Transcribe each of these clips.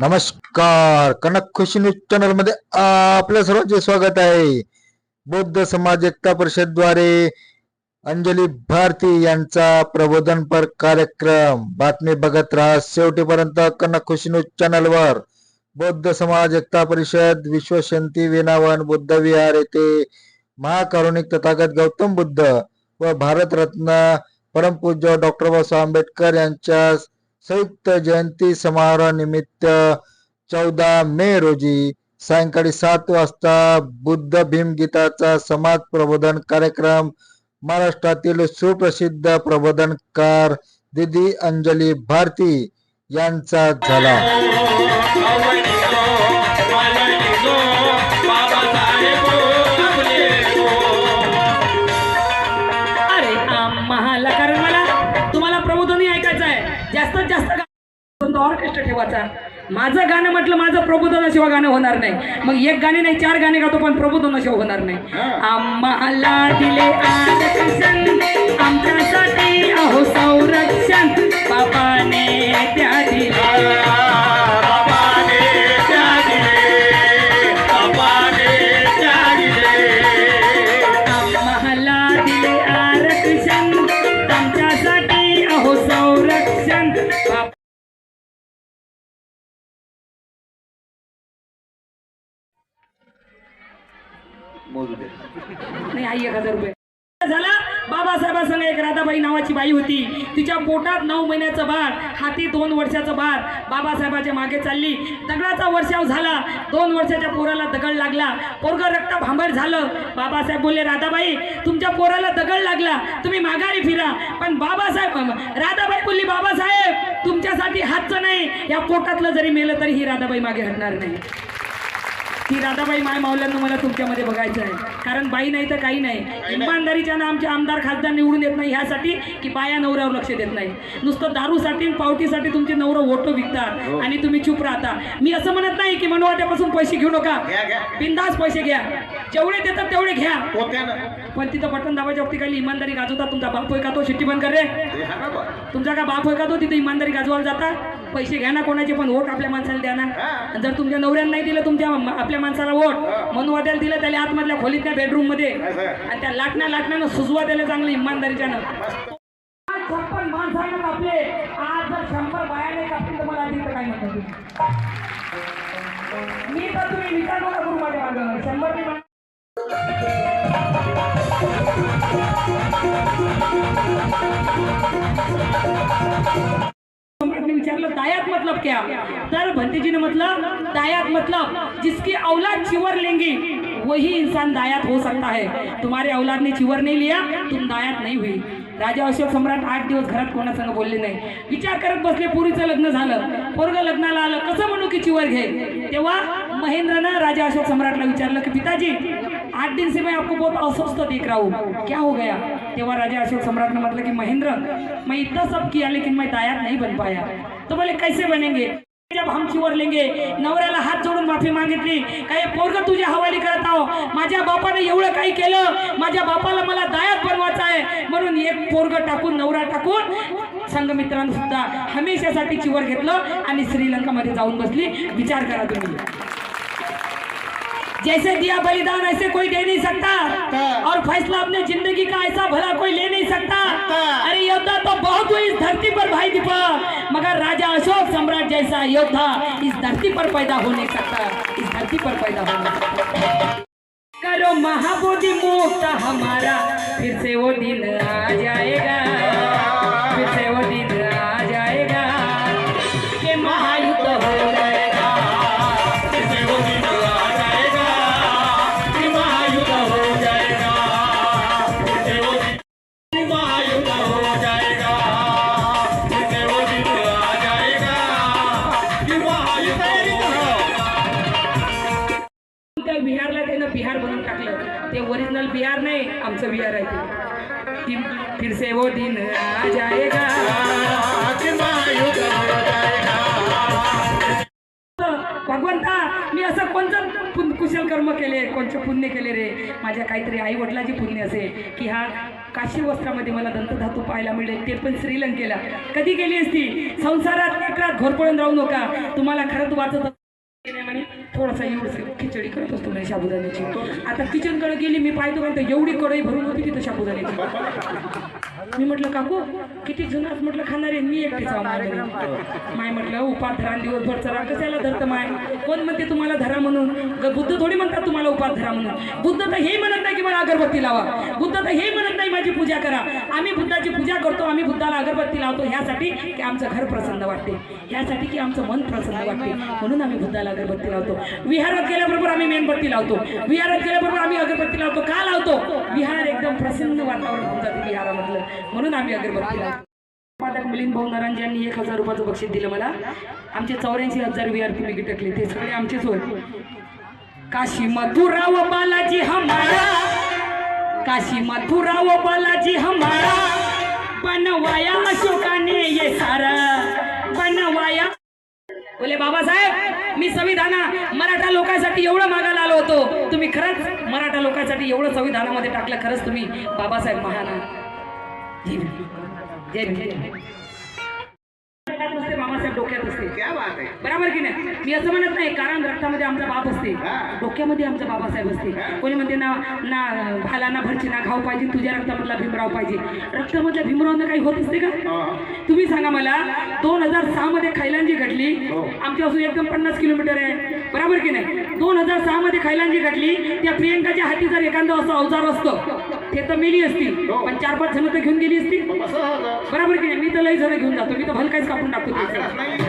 नमस्कार. कनक खुशी न्यूज चॅनलमध्ये आपल्या सर्वांचे स्वागत आहे. बौद्ध समाज एकता परिषदद्वारे अंजली भारती यांचा प्रबोधनपर कार्यक्रम. बातमी बघत राहा. शेवटीपर्यंत कनक खुशी न्यूज चॅनल वर बौद्ध समाज एकता परिषद विश्वशांती विनावन बुद्ध विहार येथे महाकारुणिक तथागत गौतम बुद्ध व भारतरत्न परमपूज्य डॉक्टर बाबासाहेब आंबेडकर यांच्या संयुक्त जयंती समारोह निमित्त चौदा मे रोजी सायंकाळी सात वाजता बुद्ध भीम गीताचा समाज प्रबोधन कार्यक्रम महाराष्ट्रातील सुप्रसिद्ध प्रबोधनकार दिदी अंजली भारती यांचा झाला. ठेवायचा माझं गाणं म्हटलं माझं प्रबोधनाशिवाय गाणं होणार नाही. मग एक गाणे नाही चार गाणे गातो पण प्रबोधनाशिवाय होणार नाही. आम्हाला दिले नाही आई एक हजार रुपये. झाला? बाबासाहेबांसंग एक राधाबाई नावाची बाई होती. तिच्या पोटात नऊ महिन्याचं बाळ हाती दोन वर्षाचं बाळ. बाबासाहेबाच्या मागे चालली. दगडाचा वर्षाव झाला. दोन वर्षाच्या पोराला दगड लागला. पोरग रक्त भांबड झालं. बाबासाहेब बोलले राधाबाई तुमच्या पोराला दगड लागला. तुम्ही माघारी फिरा. पण बाबासाहेब राधाबाई बोलली बाबासाहेब तुमच्यासाठी हातचं नाही. या पोटातलं जरी मेलं तरी ही राधाबाई मागे हटणार नाही. ती राधाबाई माय मावल्यांना मला तुमच्यामध्ये बघायचं आहे. कारण बाई नाही तर काही नाही. इमानदारीच्यानं आमचे आमदार खासदार निवडून येत नाही ह्यासाठी की बाया नवऱ्यावर लक्ष देत नाही. नुसतं दारूसाठी आणि पावटीसाठी तुमचे नवरं वोटो विकतात आणि तुम्ही चूप राहता. मी असं म्हणत नाही की मनोवाट्यापासून पैसे घेऊ नका. बिंदास पैसे घ्या. जेवढे देतात तेवढे घ्या. पण तिथं बटन दाबाच्या वक्ती काही इमानदारी गाजवतात? तुमचा बाप होय का तो? शिट्टी बंद कर रे. तुमचा का बाप होय का तो? तिथे इमानदारी गाजवायला जाता? पैसे घ्या ना कोणाचे पण वोट आपल्या माणसाला द्या ना. जर तुमच्या नवऱ्याला नाही दिलं तुमच्या आपल्या माणसाला वोट मनोवाद्याला दिलं त्याला आतमधल्या खोलीत त्या बेडरूममध्ये. आणि त्या लाटण्या लाटण्यानं सुजवा त्याला चांगलं इमानदारीच्यानं छप्पन माणसानं कापले आज जर शंभर बायाने कापली तर मला काय म्हणतात? मी तर तुम्ही विचार नका करू माझ्या शंभर मी विचारलं दायात मतलब क्या? तर भंते जी ने मतलब दायात मतलब जिसकी औलाद चिवर लेंगी वही इंसान दायात हो सकता है। तुम्हारे औलाद ने चिवर नहीं लिया तुम दायात नहीं हुई। राजा अशोक सम्राट आठ दिवस घरात कोणासंग बोलले नाही। विचार करत बसले पुरीचं लग्न झालं। पोरग लग्नाला आलं कसं म्हणू की चिवर घे? तेव्हा महेंद्रनं राजा अशोक सम्राटला विचारलं की पिताजी आठ दिन से मैं आपको बहुत अस्वस्थ देख रहा हूँ। क्या हो गया? तेव्हा राजा अशोक सम्राट ने म्हटलं की महेंद्र मैं इतना सब किया लेकिन मैं दायात नहीं बन पाया। तो बोले कैसे बनेंगे? जब हम चिवर लेंगे नवऱ्याला हात जोडून माफी मागितली काही पोरग तुझ्या हवाली करत आहो? माझ्या बापाने एवढं काही केलं माझ्या बापाला मला दायात बनवायचं आहे. म्हणून एक पोरग टाकून नवरा टाकून संघमित्रांनी सुद्धा हमेशासाठी चिवर घेतलं आणि श्रीलंकामध्ये जाऊन बसली. विचार करा तुम्ही. जैसे दिया बलिदान ऐसे कोई दे नहीं सकता। और फैसला अपने ज़िंदगी का ऐसा भला कोई ले नहीं सकता। अरे योद्धा तो बहुत हुई इस धरती पर भाई दीपक मगर राजा अशोक सम्राट जैसा योद्धा इस धरती पर पैदा हो नहीं सकता। इस धरती पर पैदा हो नहीं सकता। करो महाबोधि मुक्त हमारा फिर से वो दिन आ जाएगा। आमचं फिर से वो दिन आ जाएगा। भगवंता मी असं कोणतं पुन- कुशल कर्म केले कोणतं पुण्य केले रे? माझ्या काहीतरी आई वडिलाची पुण्य असेल की हा काशी वस्त्रामध्ये मला दंतधातू पाहायला मिळेल ते पण श्रीलंकेला. कधी गेली असती? संसारात लेकरात घोरपळून राहू नका. तुम्हाला खरंच वाचत म्हणे थोडासा एवढं खिचडी करत असतो नाही साबुदाण्याची आता किचनकडे गेली मी पाहतो म्हणतो एवढी कढई भरून होती तिथं साबुदाण्याची मी म्हटलं काकू किती जण म्हटलं म्हटलं खाणारे मी एकटीच माय म्हटलं उपास धरा दिवसभर चरा कशाला धरतं माय? कोण म्हणते तुम्हाला धरा म्हणून? बुद्ध थोडी म्हणतात तुम्हाला उपास धरा म्हणून. बुद्ध तर हे म्हणत नाही की मला अगरबत्ती लावा. बुद्ध तर हे म्हणत नाही माझी पूजा करा. आम्ही बुद्धाची पूजा करतो आम्ही बुद्धाला अगरबत्ती लावतो. ह्यासाठी की आमचं घर प्रसन्न वाटते. ह्यासाठी की आमचं मन प्रसन्न वाटते. म्हणून आम्ही बुद्धाला अगरबत्ती लावतो. विहारात गेल्याबरोबर आम्ही मेणबत्ती लावतो. विहारात गेल्याबरोबर आम्ही अगरबत्ती लावतो. का लावतो? विहार एकदम प्रसन्न वातावरण होऊन जाते म्हणून आम्ही अगरबत्ती पाठक मिलिंद भाऊनारायण यांनी एक हजार रुपयाचं बक्षीस दिलं मला. आमचे चौऱ्याऐंशी हजार वी आर पी टाकले. ते सगळे आमचेच होय काशी मथुरा व बालाजी हमारा. काशी मथुरा व बालाजी हमारा. बनवाया अशोकाने ये सारा. बनवाया. बोले बाबासाहेब मी संविधाना मराठा लोकांसाठी एवढं मागायला आलो होतो. तुम्ही खरंच मराठा लोकांसाठी एवढं संविधानामध्ये टाकलं खरंच तुम्ही बाबासाहेब महाना जय जय बाबासाहेब डोक्यात असते. क्या बात है बरोबर की नाही? मी असं म्हणत नाही कारण रक्तामध्ये आमचा बाप असते. डोक्यामध्ये आमचा बाबासाहेब असते. कोणी म्हणते ना ना भाला ना भरची ना घाव पाहिजे तुझ्या रक्तामधला भीमराव पाहिजे. रक्तामधल्या भीमरावनं काही होत असते का? तुम्ही सांगा मला दोन हजार सहा मध्ये खैलांजी घडली आमच्यापासून एकदम पन्नास किलोमीटर आहे. बरोबर की नाही? दोन हजार सहा मध्ये खैलांजी घडली त्या प्रियंकाच्या हाती जर एखादं असं अवजार असतं ते तर मेली असतील. पण चार पाच जण तर घेऊन गेली असतील. बरोबर की नाही? मी तर लई जण घेऊन जातो. मी तर भलकाच कापून टाकतो ते.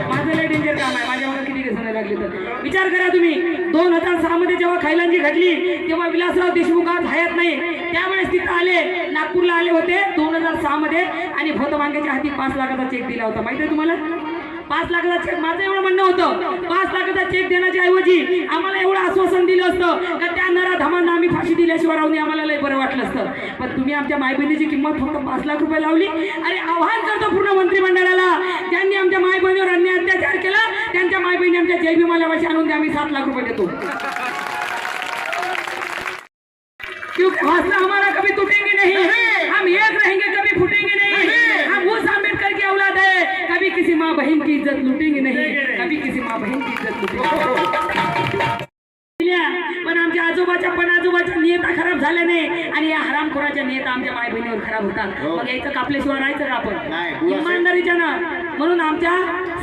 माझं लय डेंजर काम आहे. माझ्या मला किती जण लागले तर. विचार करा तुम्ही. दोन हजार सहा मध्ये जेव्हा खैलांजी घडली तेव्हा विलासराव देशमुख आज हयात नाही. त्यावेळेस तिथं आले नागपूरला आले होते दोन हजार सहा मध्ये आणि भोतमांग्याच्या हाती पाच लाखाचा चेक दिला होता. माहिती आहे तुम्हाला? पाच लाखाचा चेक माझं एवढं म्हणणं होतं. पाच लाखाचा चेक देण्याच्या ऐवजी आम्हाला एवढं आश्वासन दिलं असतं का त्या नरा धामांना आम्ही फाशी दिल्याशिवाय राहून आम्हाला लय बरं वाटलं असतं. पण तुम्ही आमच्या मायबहिणीची किंमत फक्त पाच लाख रुपये लावली. आणि आव्हान करतो पूर्ण मंत्रिमंडळाला. त्यांनी आमच्या मायबहिणीवर अन्याय अत्याचार केला त्यांच्या मायबहिणी आमच्या जय भीमाला आणून द्या आम्ही सात लाख रुपये देतो. आम्हाला हौसला हमारा कभी टूटेंगे नहीं हम एक रहेंगे कभी फूटेंगे नहीं हम उस अम्बेडकर की औलाद है कभी किसी माँ बहन की इज्जत लूटेंगे नहीं कभी किसी माँ बहन की इज्जत लूटेंगे पण आमच्या आजोबाच्या पण आजोबाच्या नियता खराब झाल्या नाही. आणि या हरामखोराच्या नियता आमच्या माय बहिणीवर खराब होतात. मग यायचं कापल्याशिवाय राहायचं का आपण? इमानदारीच्या ना. म्हणून आमच्या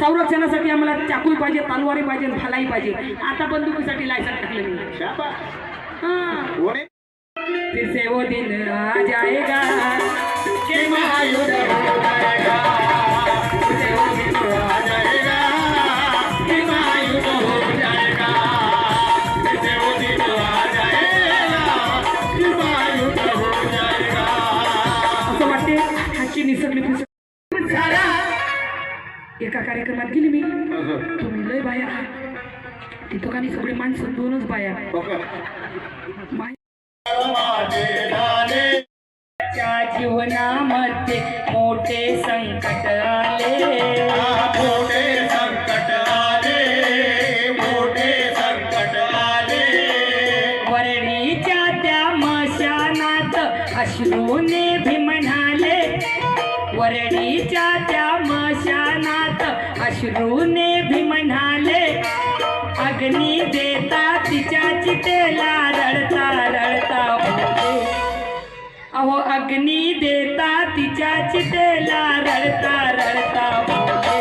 संरक्षणासाठी आम्हाला चाकूही पाहिजे तलवारी पाहिजे भालाई पाहिजे. आता बंदुकीसाठी लायसन टाकलं मी. हां. फिर से वो दिन आ हो जाएगा एका कार्यक्रमात गेली मी. तुम्ही लय बाया तिथं का नाही सगळे माणसं? दोनच बाया. माय- त्या जीवनामध्ये मोठे संकट आले. मागणी देता तिच्या चितेला रडता रडता बोले अहो अग्नी देता तिच्या चितेला रडता रडता बोले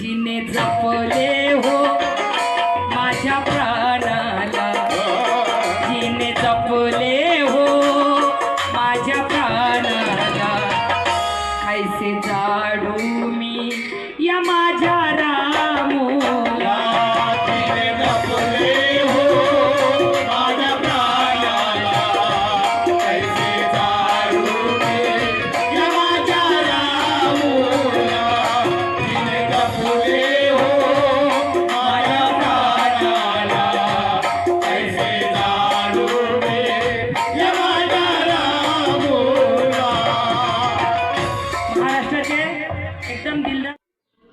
जिने जपले हो